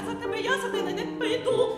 Я за тебе, я за тебе не піду,